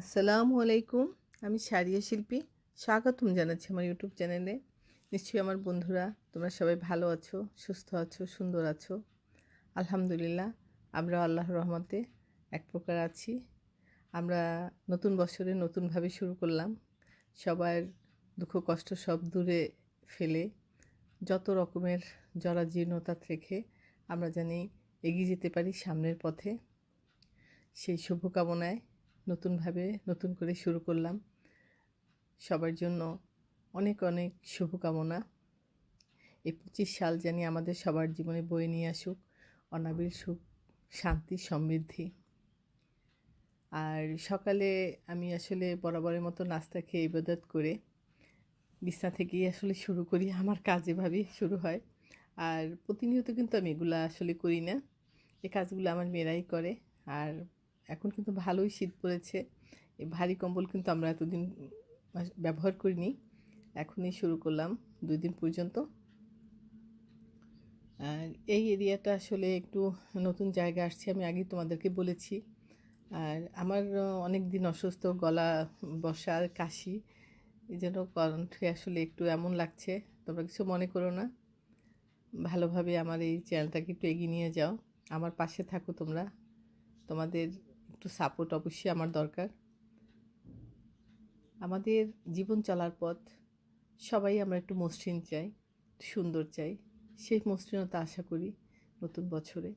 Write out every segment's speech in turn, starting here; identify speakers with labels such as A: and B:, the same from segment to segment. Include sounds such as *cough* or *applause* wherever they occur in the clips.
A: আসসালামু আলাইকুম, আমি সারিয়া শিল্পী। স্বাগতম জানাচ্ছি আমার ইউটিউব চ্যানেলে। নিশ্চয়ই আমার বন্ধুরা, তোমরা সবাই ভালো আছো, সুস্থ আছো, সুন্দর আছো? আলহামদুলিল্লাহ আমরা আল্লাহর রহমতে এক প্রকার আছি। আমরা নতুন বছরে নতুনভাবে শুরু করলাম। সবার দুঃখ কষ্ট সব দূরে ফেলে যত রকমের জরাজীর্ণতা রেখে আমরা জানি এগিয়ে যেতে পারি সামনের পথে। সেই শুভকামনায় নতুনভাবে নতুন করে শুরু করলাম। সবার জন্য অনেক অনেক শুভকামনা। এই পঁচিশ সাল জানি আমাদের সবার জীবনে বয়ে নিয়ে আসুক, অনাবিল সুখ, শান্তি, সমৃদ্ধি। আর সকালে আমি আসলে বরাবরের মতো নাস্তা খেয়ে ইবাদত করে বিছনা থেকেই আসলে শুরু করি, আমার কাজ এভাবেই শুরু হয়। আর প্রতিনিয়ত কিন্তু আমি এগুলো আসলে করি না। এই কাজগুলো আমার মেয়েরাই করে। আর এখন কিন্তু ভালোই শীত পড়েছে। এই ভারী কম্বল কিন্তু আমরা এতদিন ব্যবহার করিনি। এখনই শুরু করলাম দুই দিন পর্যন্ত। আর এই এরিয়াটা আসলে একটু নতুন জায়গা আসছে আমি আগে তোমাদেরকে বলেছি। আর আমার অনেক দিন অসুস্থ, গলা বসা, কাশি, এই জন্য কণ্ঠে আসলে একটু এমন লাগছে। তোমরা কিছু মনে করো না। ভালোভাবে আমার এই চ্যানেলটাকে একটু এগিয়ে নিয়ে যাও। আমার পাশে থাকো তোমরা। তোমাদের একটু সাপোর্ট অবশ্যই আমার দরকার। আমাদের জীবন চলার পথ সবাই আমরা একটু মসৃণ চাই, সুন্দর চাই। সেই মসৃণতা আশা করি নতুন বছরে।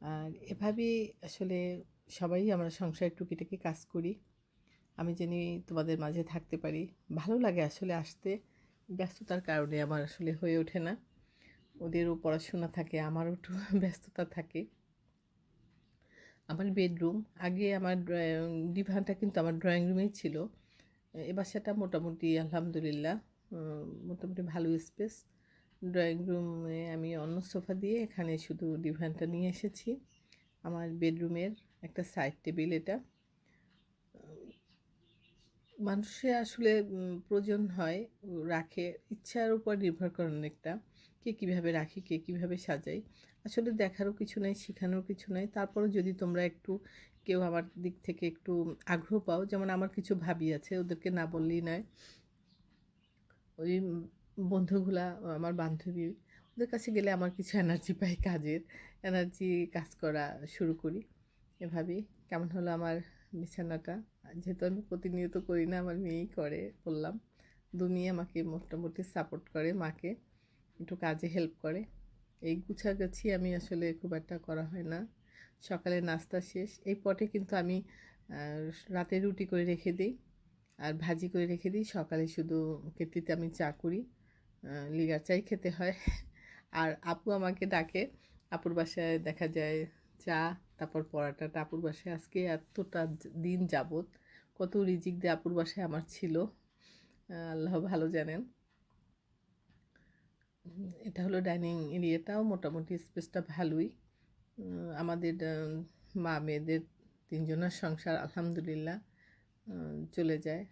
A: আর এভাবেই আসলে সবাই আমরা সংসারের টুকিটাকি কাজ করি। আমি জানি তোমাদের মাঝে থাকতে পারি। ভালো লাগে আসলে আসতে। ব্যস্ততার কারণে আমার আসলে হয়ে ওঠে না। ওদেরও পড়াশোনা থাকে, আমারও একটু *laughs* ব্যস্ততা থাকে। আমার বেডরুম আগে আমার ডিভানটা কিন্তু আমার ড্রয়িং রুমেই ছিল। এ বাসাটা মোটামুটি আলহামদুলিল্লাহ মোটামুটি ভালো স্পেস ড্রয়িং রুমে আমি অন্য সোফা দিয়ে এখানে শুধু ডিভানটা নিয়ে এসেছি। আমার বেডরুমের একটা সাইড টেবিল এটা। মানুষের আসলে প্রয়োজন হয়, রাখে। ইচ্ছার উপর নির্ভর করে অনেকটা। কে কীভাবে রাখি, কে কীভাবে সাজাই আসলে দেখারও কিছু নাই, শেখানোর কিছু নাই। তারপরও যদি তোমরা একটু কেউ আমার দিক থেকে একটু আগ্রহ পাও, যেমন আমার কিছু ভাবি আছে, ওদেরকে না বললেই নয়। ওই বন্ধুগুলা, আমার বান্ধবী, ওদের কাছে গেলে আমার কিছু এনার্জি পাই কাজের। এনার্জি কাজ করা শুরু করি। এভাবেই কেমন হলো আমার বিছানাটা? যেহেতু আমি প্রতিনিয়ত করি না, আমার মেয়েই করে, বললাম। দু মেয়ে আমাকে মোটামুটি সাপোর্ট করে, মাকে। একটু কাজে হেল্প করে। এই গুছাগাছি আমি আসলে খুব একটা করা হয় না। সকালে নাস্তা শেষ, এই পটে কিন্তু আমি রাতে রুটি করে রেখে দিই আর ভাজি করে রেখে দিই। সকালে শুধু কেটলিতে আমি চা করি লিগার চাই খেতে হয়। আর আপু আমাকে ডাকে, আপুর বাসায় দেখা যায় চা, তারপর পরাটাটা আপুর বাসায়। আজকে এতটা দিন যাবত কত রিজিক দিয়ে আপুর বাসায় আমার ছিল। আল্লাহ ভালো জানেন। এটা হলো ডাইনিং এরিয়াটাও মোটামুটি স্পেসটা ভালোই। আমাদের মা মেয়েদের তিনজনের সংসার আলহামদুলিল্লাহ চলে যায়,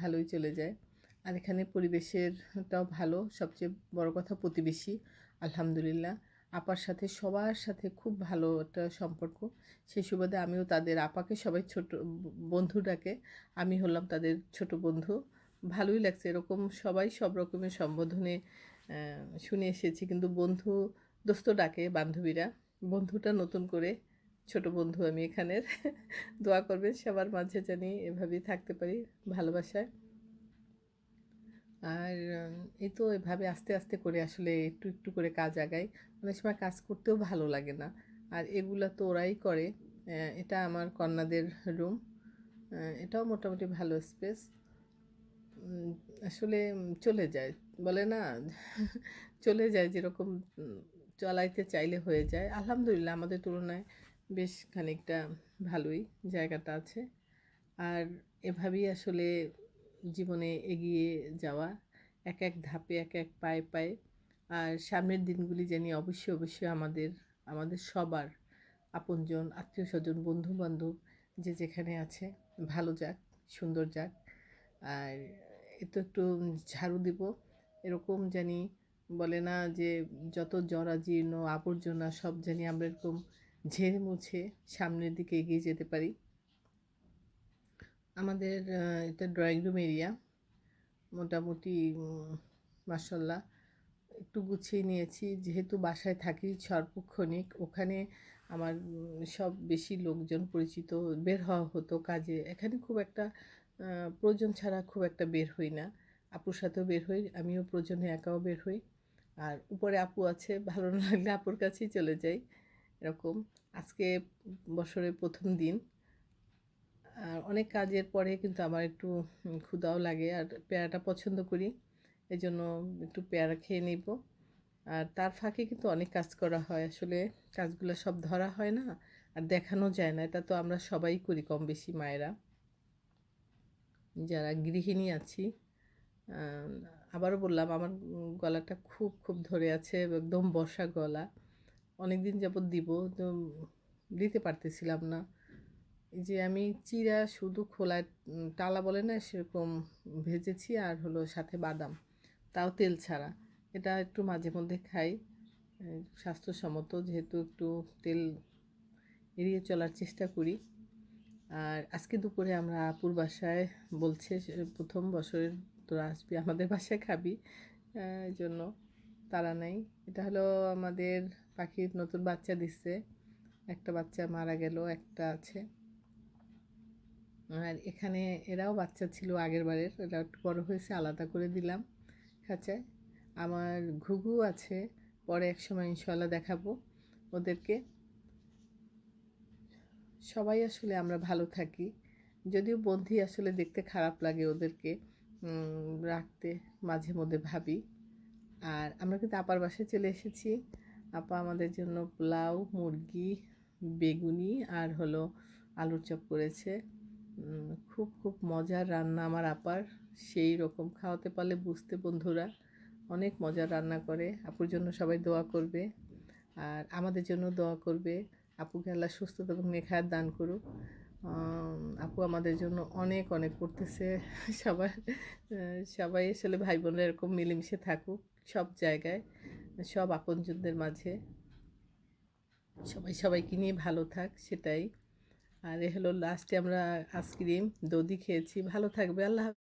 A: ভালোই চলে যায়। আর এখানে পরিবেশেরটাও ভালো, সবচেয়ে বড় কথা প্রতিবেশী, আলহামদুলিল্লাহ। আপার সাথে, সবার সাথে খুব ভালো একটা সম্পর্ক। সেই সুবাদে আমিও তাদের, আপাকে সবাই ছোট বন্ধু ডাকে আমি হলাম তাদের ছোট বন্ধু। ভালোই লাগছে, এরকম সবাই সব রকমের সম্বোধনে শুনে এসেছি কিন্তু বন্ধু দোস্ত ডাকে বান্ধবীরা। বন্ধুটা নতুন করে, ছোট বন্ধু আমি এখানের *laughs* দোয়া করবেন সবার মাঝে জানি এভাবেই থাকতে পারি, ভালোবাসায়। আর এই তো এভাবে আস্তে আস্তে করে আসলে একটু একটু করে কাজ আগাই। অনেক সময় কাজ করতেও ভালো লাগে না। আর এগুলো তো ওরাই করে। এটা আমার কন্যাদের রুম এটাও মোটামুটি ভালো স্পেস আসলে চলে যায়। বলে না? *laughs* চলে যায় যেরকম চালাইতে চাইলে হয়ে যায়। আলহামদুলিল্লাহ, আমাদের তুলনায় বেশ খানিকটা ভালোই জায়গাটা আছে। আর এভাবেই আসলে জীবনে এগিয়ে যাওয়া, এক এক ধাপে, এক এক পায়ে পায়ে। আর সামনের দিনগুলি জানি অবশ্যই অবশ্যই আমাদের আমাদের সবার আপনজন আত্মীয় স্বজন বন্ধু বান্ধব যে যেখানে আছে, ভালো যাক, সুন্দর যাক। আর এ তো একটু ঝাড়ু দিব। এরকম জানি বলে না যে যত জরাজীর্ণ আবর্জনা সব জানি আমরা এরকম ঝেড়ে মুছে সামনের দিকে এগিয়ে যেতে পারি। আমাদের এটা ড্রয়িং রুম এরিয়া মোটামুটি মাসাল্লাহ একটু গুছিয়ে নিয়েছি, যেহেতু বাসায় থাকি সর্বক্ষণিক, ওখানে আমার সব বেশি লোকজন পরিচিত, বের হওয়া হতো কাজে। এখানে খুব একটা প্রয়োজন ছাড়া খুব একটা বের হই না। আপুর সাথেও বের হই আমিও প্রয়োজনে একাও বের হই। আর উপরে আপু আছে ভালো না লাগলে আপুর কাছেই চলে যাই এরকম। আজকে বছরের প্রথম দিন। আর অনেক কাজের পরে কিন্তু আমার একটু উম, ক্ষুধাও লাগে আর পেয়ারাটা পছন্দ করি এই জন্য একটু পেয়ারা খেয়ে নিব। আর তার ফাঁকে কিন্তু অনেক কাজ করা হয় আসলে কাজগুলো সব ধরা হয় না আর দেখানো যায় না এটা তো আমরা সবাই করি কম বেশি মায়েরা। যারা গৃহিণী আছি আবারও বললাম, আমার গলাটা খুব খুব ধরে আছে, একদম বসা গলা। অনেক দিন যাবৎ দিব, তো দিতে পারতেছিলাম না। এই যে আমি চিরা শুধু খোলায় টালা বলে না, সেরকম ভেজেছি আর হলো সাথে বাদাম। তাও তেল ছাড়া। এটা একটু মাঝে মধ্যে খাই স্বাস্থ্যসম্মত, যেহেতু একটু তেল এড়িয়ে চলার চেষ্টা করি। আর আজকে দুপুরে আমরা আপুর বাসায় বলছে প্রথম বছরের তোরা আসবি, আমাদের বাসায় খাবি। জন্য তারা নাই। এটা হলো আমাদের পাখির নতুন বাচ্চা দিচ্ছে একটা বাচ্চা মারা গেল, একটা আছে। আর এখানে এরাও বাচ্চা ছিল আগের বারের, এরা একটু বড় হয়েছে, আলাদা করে দিলাম খাঁচায়। আমার ঘুঘু আছে, পরে এক সময় ইনশাল্লাহ দেখাবো ওদেরকে। সবাই আসলে আমরা ভালো থাকি। যদিও বন্ধি আসলে দেখতে খারাপ লাগে ওদেরকে রাখতে মাঝে মধ্যে ভাবি। আর আমরা কিন্তু আপার বাসায় চলে এসেছি। আপা আমাদের জন্য পোলাও, মুরগি, বেগুনি আর হলো আলুর চপ করেছে। খুব খুব মজার রান্না আমার আপার। সেই রকম খাওয়াতে পারলে বুঝতে বন্ধুরা, অনেক মজার রান্না করে। আপুর জন্য সবাই দোয়া করবে। আর আমাদের জন্য দোয়া করবে। আপুকে আল্লাহ সুস্থতা এবং নেখায়াত দান করুক। আপু আমাদের জন্য অনেক অনেক করতেছে। সবাই সবাই আসলে ভাই বোনরা এরকম মিলেমিশে থাকুক সব জায়গায়, সব আপনজনদের মাঝে। সবাই সবাইকে নিয়ে ভালো থাক, সেটাই। আর এ হলো লাস্টে আমরা আইসক্রিম দধি খেয়েছি। ভালো থাকবে, আল্লাহ।